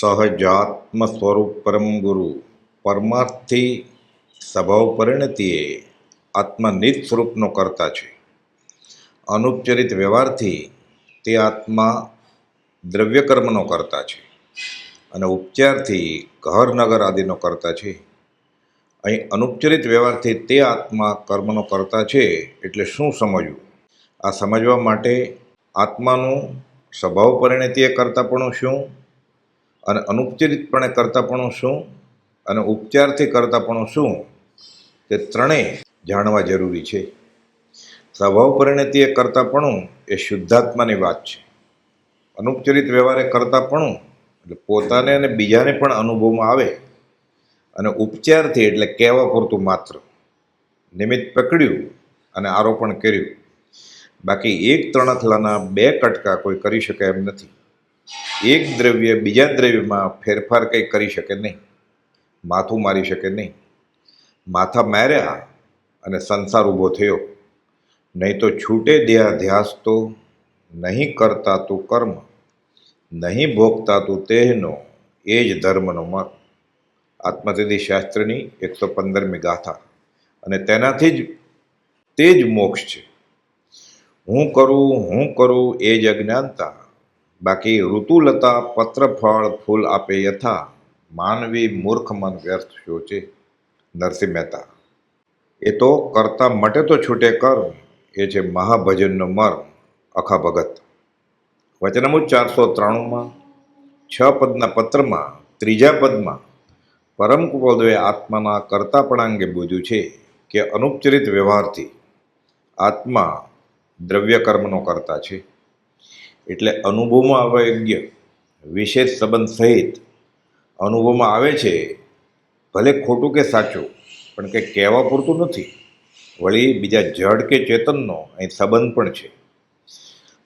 સહજાત્મ સ્વરૂપ પરમ ગુરુ પરમાર્થથી સ્વભાવ પરિણતિએ આત્મા નિજ સ્વરૂપનો કરતા છે અનુપચરિત વ્યવહારથી તે આત્મા દ્રવ્ય કર્મનો કરતા છે અને ઉપચારથી ઘર નગર આદિનો કરતા છે। અહીં અનુપચરિત વ્યવહારથી તે આત્મા કર્મનો કરતા છે એટલે શું સમજવું? આ સમજવા માટે આત્માનું સ્વભાવ પરિણતિએ પણ શું? અને અનુપચરિતપણે કરતાપણું શું? અને ઉપચારથી કરતાપણું શું? તે ત્રણેય જાણવા જરૂરી છે. સ્વભાવ પરિણતિએ કરતાપણું એ શુદ્ધાત્માની વાત છે. અનુપચરિત વ્યવહારે કરતાપણું એટલે પોતાને અને બીજાને પણ અનુભવમાં આવે. અને ઉપચારથી એટલે કહેવા પૂરતું માત્ર. નિમિત્ત પકડ્યું અને આરોપણ કર્યું. બાકી એક તણખલાના બે કટકા કોઈ કરી શકે એમ નથી. એક દ્રવ્ય બીજા દ્રવ્યમાં ફેરફાર કંઈ કરી શકે નહીં. માથું મારી શકે નહીં. માથા માર્યા અને સંસાર ઊભો થયો. નહીં તો છૂટે દેહાધ્યાસ તો, નહીં કરતા તું કર્મ, નહીં ભોગતા તું તેહનો, એ જ ધર્મનો મત. આત્મસિદ્ધિ શાસ્ત્રની એકસો પંદરમી ગાથા. અને તેનાથી જ, તે જ મોક્ષ છે. હું કરું હું કરું એ જ અજ્ઞાનતા બાકી ઋતુલતા પત્ર ફળ ફૂલ આપે યથા. માનવી મૂર્ખ મન વ્યર્થ શોચે નરસિંહ મહેતા. એ તો કરતા મટે તો છૂટે કર્મ. એ છે મહાભજનનો મર્મ. અખા ભગત. વચનામુજ ચારસો ત્રાણુંમાં, છ પદના પત્રમાં, ત્રીજા પદમાં. પરમ કુપોદવે આત્માના કરતાપણા અંગે બોધ્યું છે કે અનુપચરિત વ્યવહારથી આત્મા દ્રવ્ય કર્મનો કરતા છે. એટલે અનુભવમાં આવે વિશેષ સંબંધ સહિત અનુભવમાં આવે છે, ભલે ખોટું કે સાચું, પણ કે કહેવા પૂરતું નથી. વળી બીજા જડ કે ચેતનનો અહીં સંબંધ પણ છે.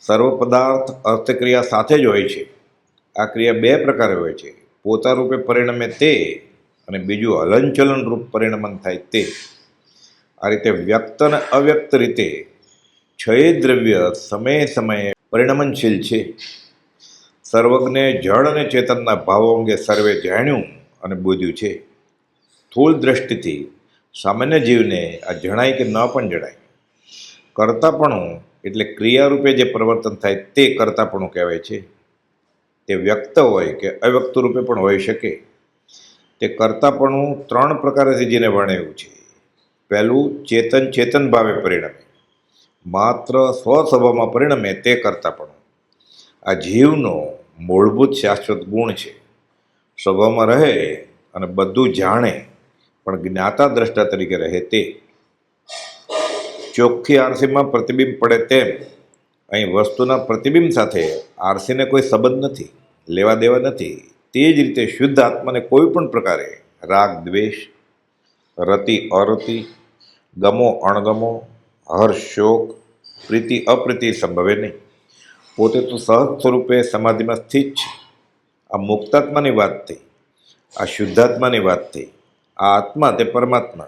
સર્વ પદાર્થ અર્થક્રિયા સાથે જ હોય છે. આ ક્રિયા બે પ્રકારે હોય છે. પોતા રૂપે પરિણમે તે અને બીજું હલનચલન રૂપ પરિણમન થાય તે. આ રીતે વ્યક્ત અને અવ્યક્ત રીતે છય દ્રવ્ય સમયે સમયે પરિણમનશીલ છે. સર્વજ્ઞે જળ અને ચેતનના ભાવો અંગે સર્વે જાણ્યું અને બોધ્યું છે. સ્થૂળ દ્રષ્ટિથી સામાન્ય જીવને આ જણાય કે ન પણ જણાય. કરતાપણું એટલે ક્રિયારૂપે જે પ્રવર્તન થાય તે કરતાપણું કહેવાય છે. તે વ્યક્ત હોય કે અવ્યક્ત રૂપે પણ હોઈ શકે. તે કરતાપણું ત્રણ પ્રકારેથી જેને વર્ણવ્યું છે. પહેલું ચેતન ચેતન ભાવે પરિણમે. માત્ર સ્વસ્વભાવમાં પરિણમે તે કરતાં પણ. આ જીવનો મૂળભૂત શાશ્વત ગુણ છે. સ્વભાવમાં રહે અને બધું જાણે, પણ જ્ઞાતા દ્રષ્ટા તરીકે રહે તે. ચોખ્ખી આરસીમાં પ્રતિબિંબ પડે તેમ, અહીં વસ્તુના પ્રતિબિંબ સાથે આરસીને કોઈ સંબંધ નથી, લેવા દેવા નથી. તે જ રીતે શુદ્ધ આત્માને કોઈ પણ પ્રકારે રાગ દ્વેષ, રતિ અરતિ, ગમો અણગમો હર્ષ શોક પ્રીતિ, અપ્રીતિ સંભવે નહીં. પોતે તો સહજ સ્વરૂપે સમાધિમાં સ્થિત છે. આ મુક્તાત્માની વાત થઈ, આ શુદ્ધાત્માની વાત થઈ, આ આત્મા તે પરમાત્મા.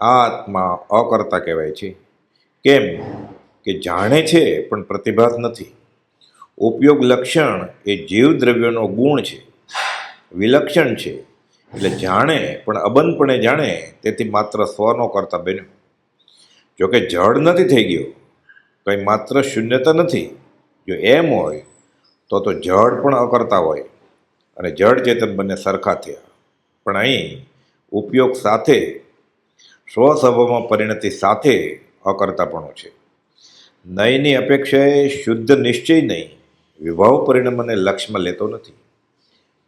આ આત્મા અકર્તા કહેવાય છે. કેમ કે જાણે છે પણ પ્રતિભાસ નથી. ઉપયોગ લક્ષણ એ જીવ દ્રવ્યનો ગુણ છે. વિલક્ષણ છે. એટલે જાણે પણ અબંધપણે જાણે તેથી માત્ર સ્વનો કરતા બન્યો. જોકે જળ નથી થઈ ગયું, કંઈ માત્ર શૂન્યતા નથી. જો એમ હોય, તો તો જળ પણ અકર્તા હોય અને જળ ચેતન બંને સરખા થયા. પણ અહીં ઉપયોગ સાથે, સ્વસ્વભાવમાં પરિણતિ સાથે અકર્તાપણું છે. નયની અપેક્ષાએ શુદ્ધ નિશ્ચય નહીં, વિભાવ પરિણામને લક્ષ્યમાં લેતો નથી.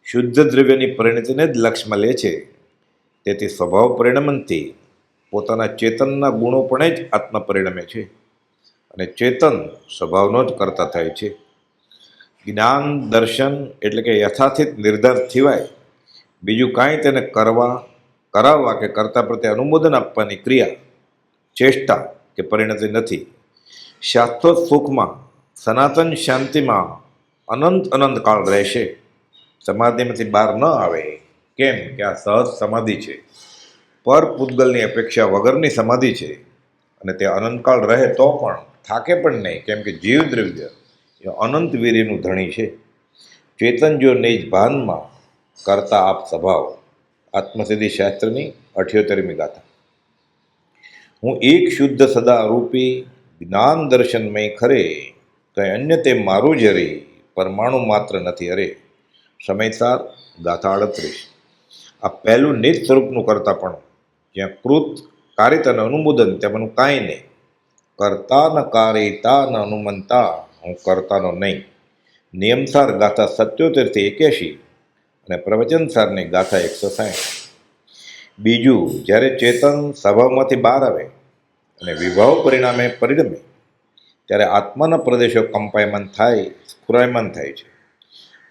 શુદ્ધ દ્રવ્યની પરિણતિને જ લક્ષ્યમાં લે છે. તેથી સ્વભાવ પરિણમનથી પોતાના ચેતનના ગુણો પણ જ આત્મા પરિણમે છે. અને ચેતન સ્વભાવનો જ કરતા થાય છે. જ્ઞાન, દર્શન એટલે કે યથાર્થિત નિર્ધાર સિવાય બીજું કાંઈ તેને કરવા, કરાવવા કે કરતા પ્રત્યે અનુમોદન આપવાની ક્રિયા ચેષ્ટા કે પરિણતિ નથી. શાશ્વત સુખમાં, સનાતન શાંતિમાં અનંત અનંત કાળ રહેશે. સમાધિમાંથી બહાર ન આવે. કેમ? કે આ સહજ સમાધિ છે. પર પૂતગલની અપેક્ષા વગરની સમાધિ છે અને તે અનંતકાળ રહે તો પણ થાકે પણ નહીં. કેમ કે જીવ દ્રવ્ય એ અનંત વીર્યનું ધણી છે. ચેતન જો નિજ ભાનમાં કરતા આપ સ્વભાવ, આત્મસિદ્ધિ શાસ્ત્રની અઠ્યોતેરમી ગાથા. હું એક શુદ્ધ સદા રૂપી જ્ઞાન દર્શનમય ખરે, કંઈ અન્ય તે મારું જ હરે પરમાણુ માત્ર નથી અરે. સમયસાર ગાથા અડત્રીસ. આ પહેલું નિજ સ્વરૂપનું કરતા પણ જ્યાં કૃત કારિત અને અનુમોદન તેમાંનું કાંઈ નહીં. કરતા ન કારિતા ન અનુમંતા, હું કરતાનો નહીં. નિયમસાર ગાથા સત્યોતેરથી એક્યાસી અને પ્રવચનસારની ગાથા એકસો સાઠ. બીજું, જ્યારે ચેતન સ્વભાવમાંથી બહાર આવે અને વિભાવ પરિણામે પરિણમે, ત્યારે આત્માના પ્રદેશો કંપાયમાન થાય, સ્ફુરાયમાન થાય છે.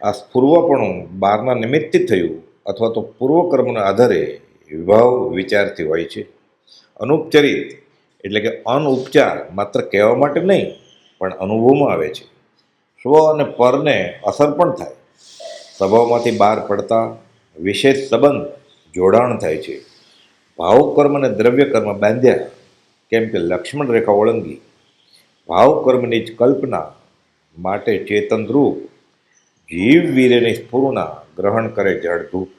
આ સ્ફુરવાપણું બહારના નિમિત્તથી થયું અથવા તો પૂર્વકર્મના આધારે વિભાવ વિચારથી હોય છે. અનુપચરિત એટલે કે અનઉપચાર માત્ર કહેવા માટે નહીં, પણ અનુભવમાં આવે છે. સ્વ અને પરને અસર પણ થાય. સ્વભાવમાંથી બહાર પડતા વિશેષ સંબંધ જોડાણ થાય છે. ભાવકર્મ અને દ્રવ્ય કર્મ બાંધ્યા, કેમ કે લક્ષ્મણ રેખા ઓળંગી. ભાવકર્મની જ કલ્પના માટે ચેતનરૂપ જીવ વીરેની સ્ફૂર્ણા ગ્રહણ કરે જળધૂપ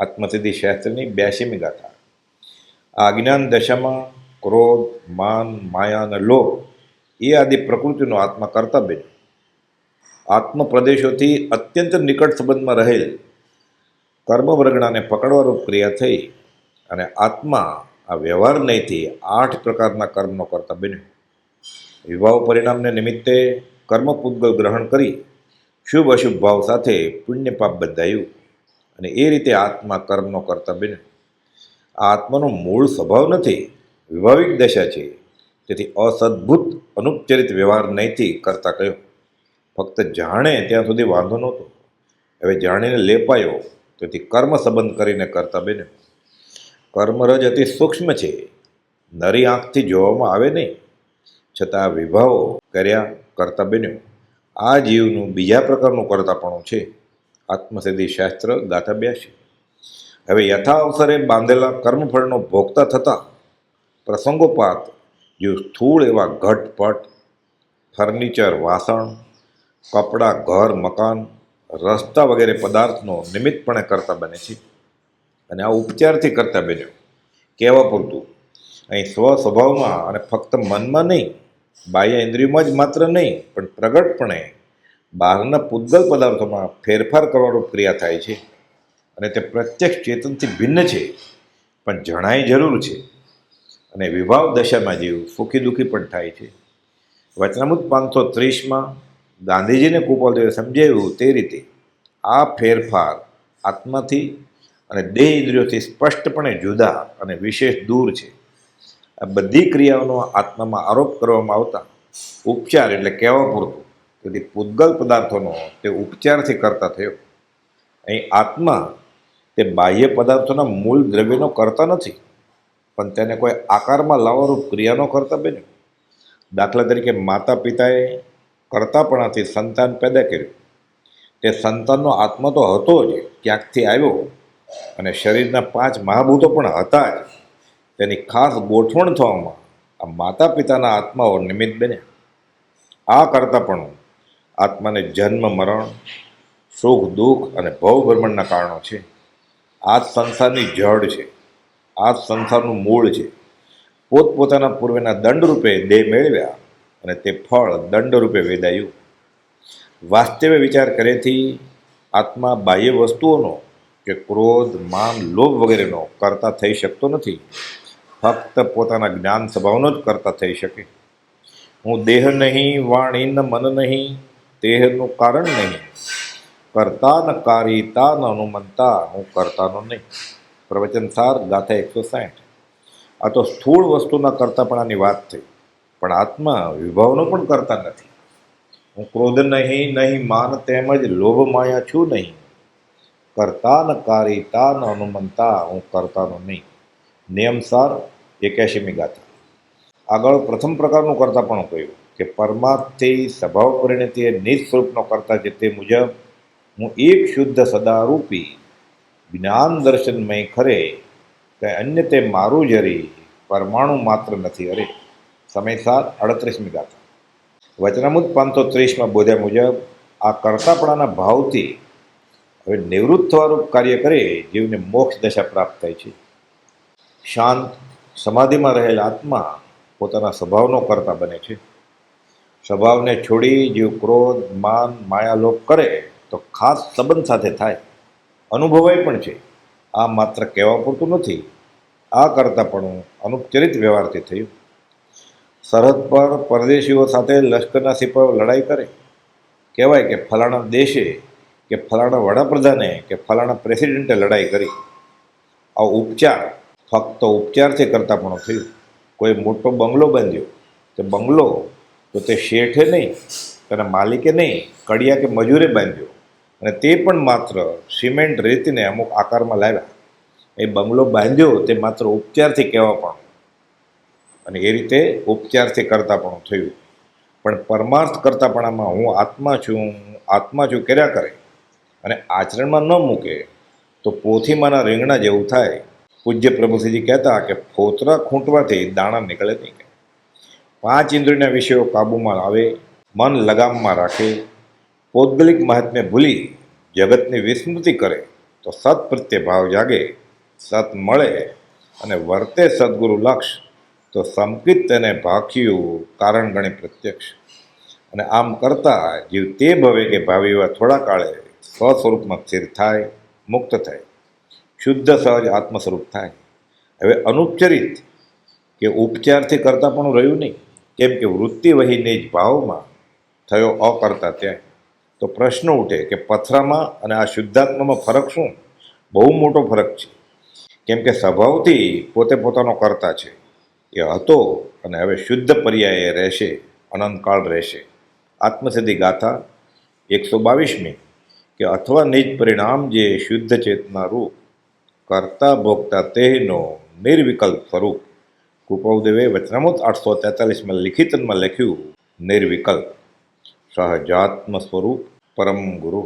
આત્મસિદ્ધિ શાસ્ત્રની બ્યાસીમી ગાથા આ અજ્ઞાન દશામાં ક્રોધ માન માયા અને લોભ એ આદિ પ્રકૃતિનો આત્મા કર્તવ્ય આત્મ પ્રદેશોથી અત્યંત નિકટ સંબંધમાં રહેલ કર્મવર્ગણાને પકડવારૂપ ક્રિયા થઈ અને આત્મા આ વ્યવહાર નહીંથી આઠ પ્રકારના કર્મનો કરતા બન્યો વિવાહ પરિણામને નિમિત્તે કર્મપૂદગલ ગ્રહણ કરી શુભ અશુભ ભાવ સાથે પુણ્ય બંધાયું અને એ રીતે આત્મા કર્મનો કરતા બન્યો આ આત્માનો મૂળ સ્વભાવ નથી, વિભાવિક દશા છે. તેથી અસદભૂત અનુપચરિત વ્યવહાર નહીંથી કરતા કહ્યો ફક્ત જાણે ત્યાં સુધી વાંધો નહોતો. હવે જાણીને લેપાયો, તેથી કર્મ સંબંધ કરીને કરતા બન્યો કર્મરજ અતિ સૂક્ષ્મ છે, નરી આંખથી જોવામાં આવે નહીં. છતાં વિભાવો કર્યા, કરતા બન્યો. આ જીવનું બીજા પ્રકારનું કરતાપણું છે. આત્મસિદ્ધિ શાસ્ત્ર ગાથા બ્યાસી હવે યથા અવસરે બાંધેલા કર્મફળનો ભોગતા થતાં. પ્રસંગોપાત જો સ્થૂળ એવા ઘટપટ, ફર્નિચર, વાસણ, કપડાં, ઘર, મકાન, રસ્તા વગેરે પદાર્થનો નિમિત્તપણે કરતા બને છે. અને આ ઉપચારથી કરતા બન્યો. કહેવા પૂરતું, અહીં સ્વ સ્વભાવમાં અને ફક્ત મનમાં નહીં, બાહ્ય ઇન્દ્રિયોમાં જ માત્ર નહીં, પણ પ્રગટપણે બહારના પૂતગલ પદાર્થોમાં ફેરફાર કરવાનો ક્રિયા થાય છે અને તે પ્રત્યક્ષ ચેતનથી ભિન્ન છે, પણ જણાય જરૂર છે. અને વિભાવ દશામાં જીવ સુખી દુઃખી પણ થાય છે. વચનામૃત પાંચસો ત્રીસમાં ગાંધીજીને કુપાલદેવે સમજાવ્યું તે રીતે આ ફેરફાર આત્માથી અને દેહ ઇન્દ્રિયોથી સ્પષ્ટપણે જુદા અને વિશેષ દૂર છે. આ બધી ક્રિયાઓનો આત્મામાં આરોપ કરવામાં આવતા ઉપચાર એટલે કહેવા પૂરતું. તેથી પૂતગલ પદાર્થોનો તે ઉપચારથી કરતા થયો. અહીં આત્મા તે બાહ્ય પદાર્થોના મૂળ દ્રવ્યનો કરતા નથી, પણ તેને કોઈ આકારમાં લાવવારૂપ ક્રિયાનો કરતા બન્યો. દાખલા તરીકે માતા પિતાએ કરતાપણાથી સંતાન પેદા કર્યું. તે સંતાનનો આત્મા તો હતો જ, ક્યાંકથી આવ્યો અને શરીરના પાંચ મહાભૂતો પણ હતા જ. તેની ખાસ ગોઠવણ થવામાં આ માતા પિતાના આત્માઓ નિમિત્ત બન્યા. આ કરતાપણું આત્માને જન્મ, મરણ, સુખ, દુઃખ અને ભવભ્રમણના કારણો છે. આ સંસારની જડ છે. આ સંસારનું મૂળ છે. પોતપોતાના પૂર્વેના દંડરૂપે દેહ મેળવ્યા અને તે ફળ દંડરૂપે વેદાયું. વાસ્તવ્ય વિચાર કરેથી આત્મા બાહ્ય વસ્તુઓનો કે ક્રોધ, માન, લોભ વગેરેનો કરતા થઈ શકતો નથી. ફક્ત પોતાના જ્ઞાન સ્વભાવનો જ કરતા થઈ શકે. હું દેહ નહીં, વાણી ન, મન નહીં દેહનું કારણ નહીં. કરતા ન કારિતા ન અનુમનતા હું કરતાનો નહીં. પ્રવચનસાર ગાથા એકસો સાઠ. આ તો સ્થૂળ વસ્તુના કરતાપણાની વાત થઈ. પણ આત્મા વિભાવનો પણ કરતા નથી. હું ક્રોધ નહીં નહીં માન તેમજ લોભ માયા છું નહીં. કરતા ન કારિતા ન અનુમનતા હું કરતાનો નહીં. નિયમસાર એક્યાસીમી ગાથા. આગળ પ્રથમ પ્રકારનું કરતાં પણ કહ્યું કે પરમાર્થથી સ્વભાવ પરિણતિ સ્વરૂપનો કરતા છે તે મુજબ હું એક શુદ્ધ સદારૂપી જ્ઞાન દર્શનમય ખરે કે અન્ય તે મારું જરી પરમાણુ માત્ર નથી અરે. સમયસાર અડત્રીસમી ગાથા. વચનામૃત પાંચસો ત્રીસમાં બોધ્યા મુજબ, આ કરતાપણાના ભાવથી હવે નિવૃત્ત થવાનું કાર્ય કરે, જીવને મોક્ષ દશા પ્રાપ્ત થાય છે. શાંત સમાધિમાં રહેલા આત્મા પોતાના સ્વભાવનો કરતા બને છે. સ્વભાવને છોડી જીવ, ક્રોધ, માન, માયાલોપ કરે તો ખાસ સંબંધ સાથે થાય. અનુભવાય પણ છે. આ માત્ર કહેવા પૂરતું નથી. આ કરતાં પણ અનુપચરિત વ્યવહારથી થયું. સરહદ પર પરદેશીઓ સાથે લશ્કરના સિપાહીઓ લડાઈ કરે. કહેવાય કે ફલાણા દેશે કે ફલાણા વડાપ્રધાને કે ફલાણા પ્રેસિડેન્ટે લડાઈ કરી. આ ઉપચાર ફક્ત ઉપચારથી કરતાં પણ થયું. કોઈ મોટો બંગલો બાંધ્યો. તે બંગલો તો તે શેઠે નહીં, તેના માલિકે નહીં, કડિયા કે મજૂરે બાંધ્યો. અને તે પણ માત્ર સિમેન્ટ રેતીને અમુક આકારમાં લાવ્યા. એ બંગલો બાંધ્યો, તે માત્ર ઉપચારથી કહેવા પણ. અને એ રીતે ઉપચારથી કરતાપણું થયું. પણ પરમાર્થ કરતાપણામાં હું આત્મા છું આત્મા છું કર્યા કરે. અને આચરણમાં ન મૂકે, તો પોથીમાંના રીંગણા જેવું થાય. પૂજ્ય પ્રભુસિંહજી કહેતા કે ફોતરા ખૂંટવાથી દાણા નીકળે નહીં. પાંચ ઇન્દ્રિયના વિષયો કાબૂમાં આવે મન લગામમાં રાખે, પૌદ્ગલિક મહાત્મ્ય ભૂલી જગતની વિસ્મૃતિ કરે, તો સત પ્રત્યે ભાવ જાગે, સત મળે અને વર્તે સદગુરુ લક્ષ, તો સંકિત અને ભાખ્યું કારણ ગણી પ્રત્યક્ષ. અને આમ કરતા જીવ તે ભવે કે ભાવીવા થોડા કાળે સ્વસ્વરૂપમાં સ્થિર થાય, મુક્ત થાય. શુદ્ધ સહજ આત્મ સ્વરૂપ થાય. હવે અનુપચરિત કે ઉપચારથી કરતાં પણ રહ્યું નહીં. કેમ કે વૃત્તિ વહીને જ ભાવમાં થયો અકર્તા ત્યાં. તો પ્રશ્ન ઉઠે કે પથરામાં અને આ શુદ્ધાત્મામાં ફરક શું? બહુ મોટો ફરક છે. કેમ કે સ્વભાવથી પોતે પોતાનો કરતા છે. એ હતો અને હવે શુદ્ધ પર્યાય રહેશે, અનંતકાળ રહેશે. આત્મસિદ્ધિ ગાથા એકસો બાવીસમી કે અથવા નિજ પરિણામ જે શુદ્ધ ચેતના રૂપ કરતા ભોગતા તેનો નિર્વિકલ્પ સ્વરૂપ કૃપાઉદેવે વચનામૃત આઠસો તેતાલીસમાં લિખિતમાં લખ્યું નિર્વિકલ્પ સહજાત્મ સ્વરૂપ પરમ ગુરુ.